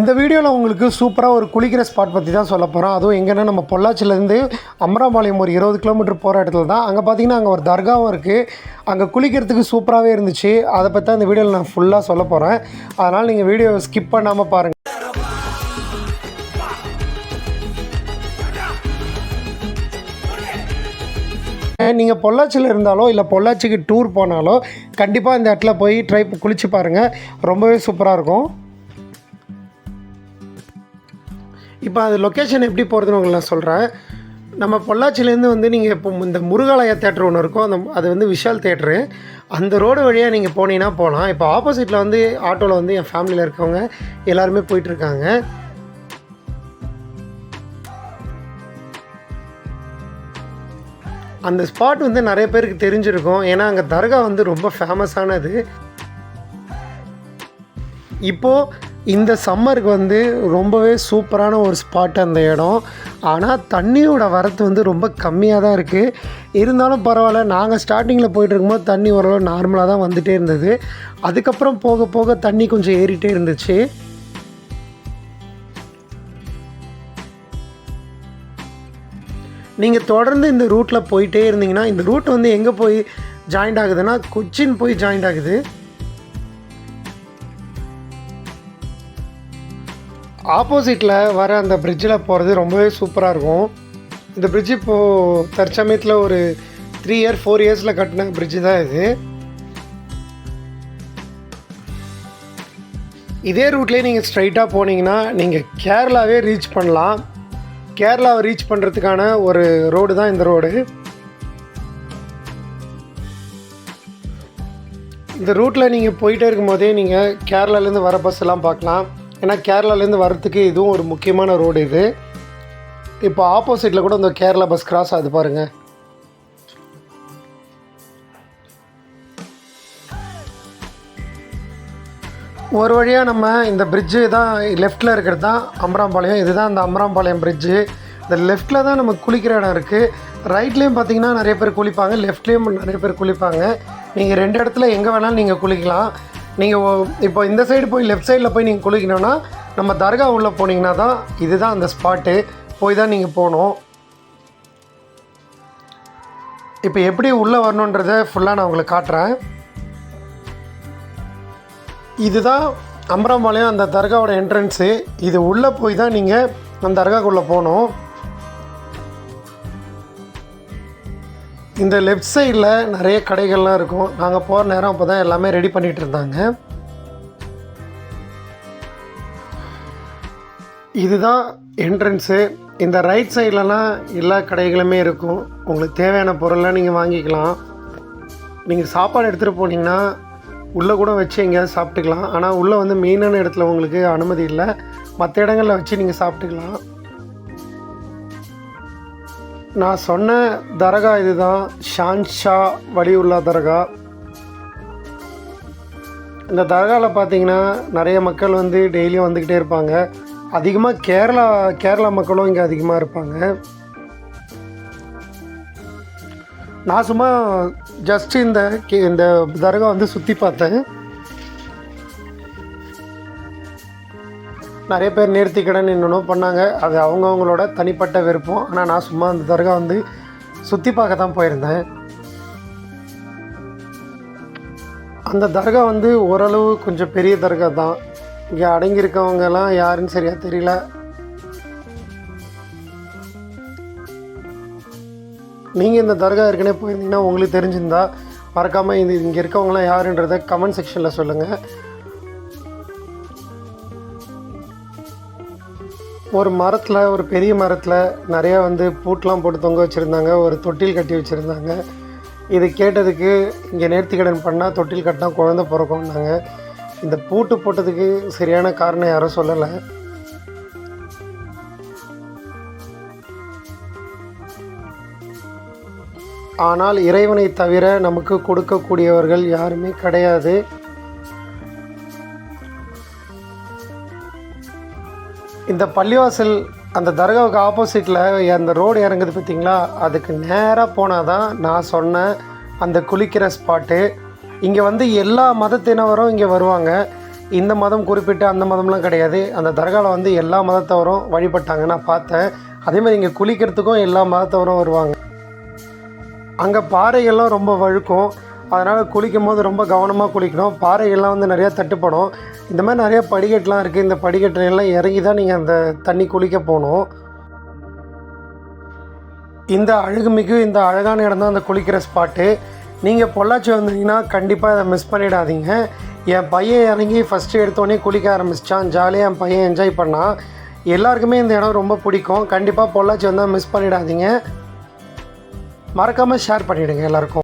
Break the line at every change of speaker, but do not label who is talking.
இந்த வீடியோவில் உங்களுக்கு சூப்பராக ஒரு குளிக்கிற ஸ்பாட் பற்றி தான் சொல்ல போகிறோம் அதுவும் எங்கன்னா நம்ம பொள்ளாச்சிலேருந்து அமராபாளையம் ஒரு இருபது கிலோமீட்டர் போகிற இடத்துல தான். அங்கே பார்த்தீங்கன்னா அங்கே ஒரு தர்காவும் இருக்குது அங்கே குளிக்கிறதுக்கு சூப்பராகவே இருந்துச்சு. அதை பற்றி தான் இந்த வீடியோவில் நான் ஃபுல்லாக சொல்ல போகிறேன் அதனால் நீங்கள் வீடியோ ஸ்கிப் பண்ணாமல் பாருங்கள் நீங்கள் பொள்ளாச்சியில் இருந்தாலோ இல்லை பொள்ளாச்சிக்கு டூர் போனாலோ கண்டிப்பாக இந்த இடத்துல போய் ட்ரை குளிச்சு பாருங்கள் ரொம்பவே சூப்பராக இருக்கும். இப்போ அது லொக்கேஷன் எப்படி போகிறதுன்னு உங்களுக்கு நான் சொல்கிறேன் நம்ம பொள்ளாச்சிலேருந்து வந்து நீங்கள் இப்போ இந்த முருகாலயா தேட்டர் ஒன்று இருக்கும் அந்த அது வந்து விஷால் தேட்டரு அந்த ரோடு வழியாக நீங்கள் போனீங்கன்னா போகலாம் இப்போ ஆப்போசிட்டில் வந்து ஆட்டோவில் வந்து என் ஃபேமிலியில் இருக்கவங்க எல்லாருமே போயிட்டுருக்காங்க அந்த ஸ்பாட் வந்து நிறைய பேருக்கு தெரிஞ்சிருக்கும். ஏன்னா அங்கே தர்கா வந்து ரொம்ப ஃபேமஸானது இப்போது இந்த சம்மருக்கு வந்து ரொம்பவே சூப்பரான ஒரு ஸ்பாட் அந்த இடம். ஆனால் தண்ணியோட வரத்து வந்து ரொம்ப கம்மியாக தான் இருக்குது இருந்தாலும் பரவாயில்ல நாங்கள் ஸ்டார்டிங்கில் போயிட்டு இருக்கும்போது தண்ணி ஓரளவு நார்மலாக தான் வந்துகிட்டே இருந்தது. அதுக்கப்புறம் போக போக தண்ணி கொஞ்சம் ஏறிட்டே இருந்துச்சு. நீங்கள் தொடர்ந்து இந்த ரூட்டில் போயிட்டே இருந்தீங்கன்னா இந்த ரூட் வந்து எங்கே போய் ஜாயிண்ட் ஆகுதுன்னா கொச்சின் போய் ஜாயிண்ட் ஆகுது. ஆப்போசிட்டில் வர அந்த பிரிட்ஜில் போகிறது ரொம்பவே சூப்பராக இருக்கும். இந்த பிரிட்ஜ் இப்போது தற்சமயத்தில் ஒரு த்ரீ இயர் ஃபோர் இயர்ஸில் கட்டின பிரிட்ஜு தான் இது. இதே ரூட்லேயே நீங்கள் ஸ்ட்ரைட்டாக போனீங்கன்னா நீங்கள் கேரளாவே ரீச் பண்ணலாம். கேரளாவை ரீச் பண்ணுறதுக்கான ஒரு ரோடு தான் இந்த ரோடு இந்த ரூட்டில் நீங்கள் போயிட்டே இருக்கும்போதே நீங்கள் கேரளாலேருந்து வர பஸ் எல்லாம் பார்க்கலாம். ஏன்னா கேரளாலேருந்து வர்றதுக்கு இதுவும் ஒரு முக்கியமான ரோடு இது. இப்போ ஆப்போசிட்டில் கூட இந்த கேரளா பஸ் கிராஸ் ஆகுது பாருங்கள் ஒரு வழியாக நம்ம இந்த பிரிட்ஜு தான் லெஃப்ட்டில் இருக்கிறது தான் அமராம்பாளையம் இதுதான் இந்த அமராம்பாளையம் பிரிட்ஜு இந்த லெஃப்ட்டில் தான் நம்ம குளிக்கிற இடம் இருக்குது ரைட்லேயும் பார்த்தீங்கன்னா நிறைய பேர் குளிப்பாங்க லெஃப்ட்லேயும் நிறைய பேர் குளிப்பாங்க. நீங்கள் ரெண்டு இடத்துல எங்கே வேணாலும் நீங்கள் குளிக்கலாம். நீங்கள் இப்போ இந்த சைடு போய் லெஃப்ட் சைடில் போய் நீங்கள் குளிக்கணும்னா நம்ம தர்கா உள்ளே போனீங்கன்னா தான் இதுதான் அந்த ஸ்பாட்டு போய் தான் நீங்கள் போகணும். இப்போ எப்படி உள்ளே வரணுன்றதை ஃபுல்லாக நான் உங்களுக்கு காட்டுறேன். இதுதான் அம்பராம்பாளையம் அந்த தர்காவோட என்ட்ரன்ஸு இது உள்ளே போய் தான் நீங்கள் அந்த தர்காக்குள்ளே போகணும். இந்த லெஃப்ட் சைடில் நிறைய கடைகள்லாம் இருக்கும். நாங்கள் போகிற நேரம் அப்போ தான் எல்லாமே ரெடி பண்ணிகிட்டு இருந்தாங்க. இதுதான் என்ட்ரன்ஸு இந்த ரைட் சைட்லலாம் எல்லா கடைகளுமே இருக்கும். உங்களுக்கு தேவையான பொருள்லாம் நீங்கள் வாங்கிக்கலாம். நீங்கள் சாப்பாடு எடுத்துகிட்டு போனீங்கன்னா உள்ளே கூட வச்சு எங்கேயாவது சாப்பிட்டுக்கலாம். ஆனால் உள்ளே வந்து மெயினான இடத்துல உங்களுக்கு அனுமதி இல்லை. மற்ற இடங்களில் வச்சு நீங்கள் சாப்பிட்டுக்கலாம். நான் சொன்ன தரகா இதுதான் ஷான்ஷா வலியுல்லா தரகா. இந்த தர்காவில் பார்த்தீங்கன்னா நிறைய மக்கள் வந்து டெய்லியும் வந்துக்கிட்டே இருப்பாங்க. அதிகமாக கேரளா கேரளா மக்களும் இங்கே அதிகமாக இருப்பாங்க. நான் சும்மா ஜஸ்ட் இந்த கே- இந்த தர்கா வந்து சுற்றி பார்த்தேன். நிறைய பேர் நேர்த்திக்கடன் என்னென்னோ பண்ணாங்க. அது அவங்கவுங்களோட தனிப்பட்ட விருப்பம். ஆனால் நான் சும்மா அந்த தர்கா வந்து சுற்றி பார்க்க தான் போயிருந்தேன். அந்த தர்கா வந்து ஓரளவு கொஞ்சம் பெரிய தர்கா தான். இங்கே அடங்கியிருக்கவங்கெல்லாம் யாருன்னு சரியாக தெரியல. நீங்கள் இந்த தர்கா ஏற்கனவே போயிருந்தீங்கன்னா உங்களுக்கு தெரிஞ்சிருந்தா மறக்காமல் இது இங்கே இருக்கவங்களாம் யாருன்றதை கமெண்ட் செக்ஷனில் சொல்லுங்கள் ஒரு மரத்தில் ஒரு பெரிய மரத்தில் நிறையா வந்து பூட்டெலாம் போட்டு தொங்க வச்சுருந்தாங்க ஒரு தொட்டில் கட்டி வச்சுருந்தாங்க. இது கேட்டதுக்கு இங்கே நேர்த்திக்கடன் பண்ணால் தொட்டில் கட்டினா குழந்த பிறக்கும்னாங்க. இந்த பூட்டு போட்டதுக்கு சரியான காரணம் யாரும் சொல்லலை. ஆனால் இறைவனை தவிர நமக்கு கொடுக்கக்கூடியவர்கள் யாருமே கிடையாது. இந்த பள்ளிவாசல் அந்த தர்காவுக்கு ஆப்போசிட்டில் அந்த ரோடு இறங்குது பார்த்தீங்களா? அதுக்கு நேராக போனால் தான் நான் சொன்ன அந்த குளிக்கிற ஸ்பாட்டு. இங்கே வந்து எல்லா மதத்தினவரும் இங்கே வருவாங்க. இந்த மதம் குறிப்பிட்டு அந்த மதம்லாம் கிடையாது. அந்த தர்காவில் வந்து எல்லா மதத்தவரும் வழிபட்டாங்க. நான் பார்த்தேன். அதே மாதிரி இங்கே குளிக்கிறதுக்கும் எல்லா மதத்தவரும் வருவாங்க. அங்கே பாறைகள்லாம் ரொம்ப வழுக்கும். அதனால் குளிக்கும் போது ரொம்ப கவனமாக குளிக்கணும். பாறைகள்லாம் வந்து நிறையா தட்டுப்படும். இந்த மாதிரி நிறைய படிக்கட்டுலாம் இருக்குது இந்த படிக்கட்டுலாம் எல்லாம் இறங்கி தான் நீங்கள் அந்த தண்ணி குளிக்க போகணும். இந்த அழகுமிகு இந்த அழகான இடம் தான் அந்த குளிக்கிற ஸ்பாட்டு நீங்கள் பொள்ளாச்சி வந்தீங்கன்னா கண்டிப்பாக இதை மிஸ் பண்ணிடாதீங்க. என் பையன் இறங்கி ஃபஸ்ட்டு எடுத்தோடனே குளிக்க ஆரம்பிச்சிட்டான். ஜாலியாக என் பையன் என்ஜாய் பண்ணான். எல்லாருக்குமே இந்த இடம் ரொம்ப பிடிக்கும். கண்டிப்பாக பொள்ளாச்சி வந்தால் மிஸ் பண்ணிடாதீங்க. மறக்காமல் ஷேர் பண்ணிவிடுங்க எல்லாருக்கும்.